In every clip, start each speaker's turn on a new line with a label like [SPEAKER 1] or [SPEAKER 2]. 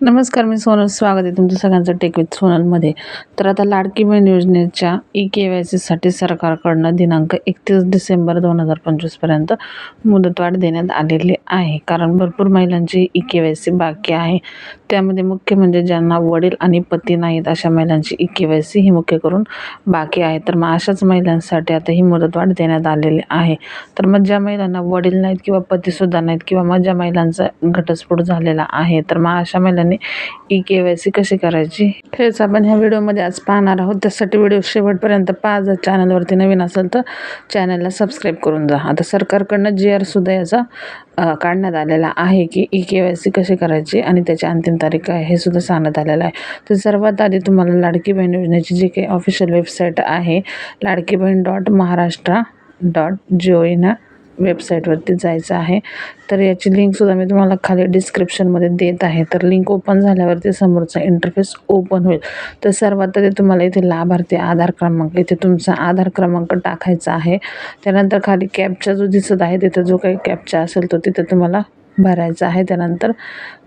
[SPEAKER 1] नमस्कार मी सोनल. स्वागत आहे तुमचं सगळ्यांचं टेक विथ सोनलमध्ये तर आता लाडकी बहीण योजनेच्या ई के वाय सीसाठी सरकारकडनं दिनांक एकतीस डिसेंबर दोन हजार पंचवीसपर्यंत मुदतवाढ देण्यात आलेली आहे. कारण भरपूर महिलांची ई के वाय सी बाकी आहे. त्यामध्ये मुख्य म्हणजे ज्यांना वडील आणि पती नाहीत अशा महिलांची ई के वाय सी ही मुख्य करून बाकी आहे. तर मग अशाच महिलांसाठी आता ही मुदतवाढ देण्यात आलेली आहे. तर मग ज्या महिलांना वडील नाहीत किंवा पतीसुद्धा नाहीत किंवा मग ज्या महिलांचा घटस्फोट झालेला आहे तर मग अशा महिलांना आणि ई के वाय सी कशी करायची? हेच आपण ह्या व्हिडिओमध्ये आज पाहणार आहोत. त्यासाठी व्हिडिओ शेवटपर्यंत पाहा. जर चॅनलवरती नवीन असेल तर चॅनलला सबस्क्राईब करून जा. आता सरकारकडनं जी आरसुद्धा याचा काढण्यात आलेला आहे की ई के वाय सी कशी करायची आणि त्याची अंतिम तारीख काय हे सुद्धा सांगण्यात आलेलं आहे. तर सर्वात आधी तुम्हाला लाडकी बहीण योजनेची जी काही ऑफिशियल वेबसाईट आहे Ladki Bahin dot Maharashtra dot G O in वेबसाईटवरती जायचं आहे. तर याची लिंकसुद्धा मी तुम्हाला खाली डिस्क्रिप्शनमध्ये देत आहे. तर लिंक ओपन झाल्यावरती समोरचा इंटरफेस ओपन होईल. तर सर्वात आधी तुम्हाला इथे लाभार्थी आधार क्रमांक इथे तुमचा आधार क्रमांक टाकायचा आहे. त्यानंतर खाली कॅपचा जो दिसत आहे तिथं जो काही कॅपचा असेल तो तिथं तुम्हाला भरायचा आहे. त्यानंतर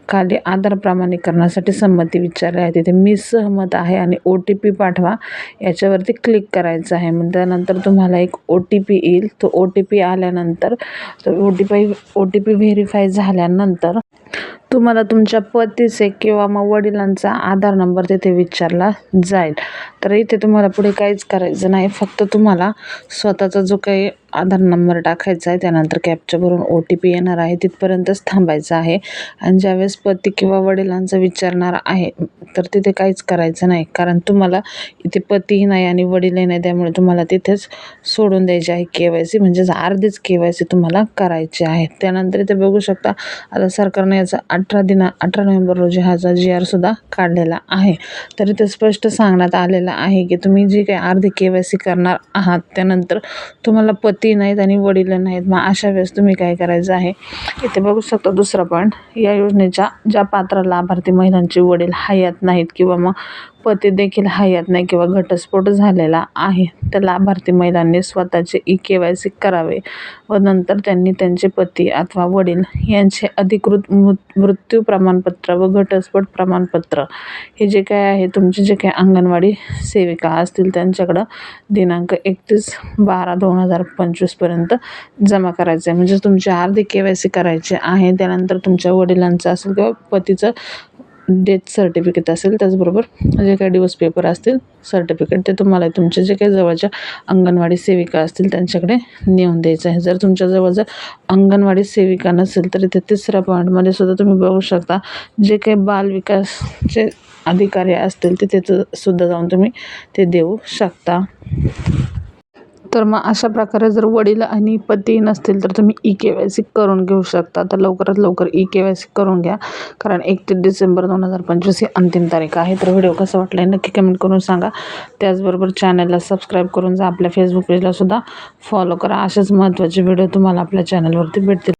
[SPEAKER 1] खाली आधार प्रमाणीकरणासाठी संमती विचारली आहे. तिथे मी सहमत आहे आणि ओ टी पी पाठवा. याच्यावरती क्लिक करायचं आहे. मग त्यानंतर तुम्हाला एक ओ टी पी येईल. तो ओ टी पी आल्यानंतर तो O T P O T P verify झाल्यानंतर तुम्हाला तुमच्या पतीचे किंवा मग वडिलांचा आधार नंबर तिथे विचारला जाईल. तर इथे तुम्हाला पुढे काहीच करायचं नाही. फक्त तुम्हाला स्वतःचा जो काही आधार नंबर टाकायचा आहे. त्यानंतर कॅपच्या भरून ओ टी पी येणार आहे. तिथपर्यंतच थांबायचं आहे. आणि ज्यावेळेस पती किंवा वडिलांचं विचारणार आहे तर तिथे काहीच करायचं नाही. कारण तुम्हाला इथे पतीही नाही आणि वडीलही नाही. त्यामुळे तुम्हाला तिथेच सोडून द्यायची आहे के वाय सी. म्हणजेच अर्धीच के वाय सी तुम्हाला करायची आहे. त्यानंतर इथे बघू शकता आता सरकारने याचा अठरा दिना अठरा नोव्हेंबर रोजी ह्याचा जी आरसुद्धा काढलेला आहे. तर इथे स्पष्ट सांगण्यात आलेलं आहे की तुम्ही जी काही अर्धी के वाय सी करणार आहात त्यानंतर तुम्हाला पती नाहीत आणि वडील नाहीत. मग अशा वेळेस तुम्ही काय करायचं आहे? इथे बघू शकता दुसरा पॉईंट या योजनेच्या ज्या पात्र लाभार्थी महिलांचे वडील हयात नाहीत किंवा मग पती देखील हयात नाही किंवा घटस्फोट झालेला आहे. तर लाभार्थी महिलांनी स्वतःचे ई के वाय सी करावे व नंतर त्यांनी त्यांचे पती अथवा वडील यांचे अधिकृत मृ मृत्यू प्रमाणपत्र व घटस्फोट प्रमाणपत्र. हे जे काय आहे तुमचे जे काही अंगणवाडी सेविका असतील त्यांच्याकडं दिनांक एकतीस बारा दोन हजार पंचवीसपर्यंत जमा करायचं आहे म्हणजे तुमची अर्धी के वाय सी करायची आहे त्यानंतर तुमच्या वडिलांचं असेल किंवा पतीचं डेथ सर्टिफिकेट असेल त्याचबरोबर जे काही दिवस पेपर असतील सर्टिफिकेट ते तुम्हाला तुमच्या जे काही जवळच्या अंगणवाडी सेविका असतील त्यांच्याकडे नेऊन द्यायचं आहे. जर तुमच्या जवळ जर अंगणवाडी सेविका नसेल तर इथे तिसऱ्या पॉईंटमध्ये सुद्धा तुम्ही बघू शकता. जे काही बालविकासचे अधिकारी असतील तिथे सुद्धा जाऊन तुम्ही ते देऊ शकता. तर मग अशा प्रकारे जर वडील आणि पती नसतील तर तुम्ही ई के वाय सी करून घेऊ शकता. तर लवकरात लवकर ई के वाय सी करून घ्या. कारण एकतीस डिसेंबर दोन हजार पंचवीस ही अंतिम तारीख आहे. तर व्हिडिओ कसा वाटला आहे नक्की कमेंट करून सांगा. त्याचबरोबर चॅनलला सबस्क्राईब करून जा. आपल्या फेसबुक पेजलासुद्धा फॉलो करा. असेच महत्त्वाचे व्हिडिओ तुम्हाला आपल्या चॅनलवरती भेटतील.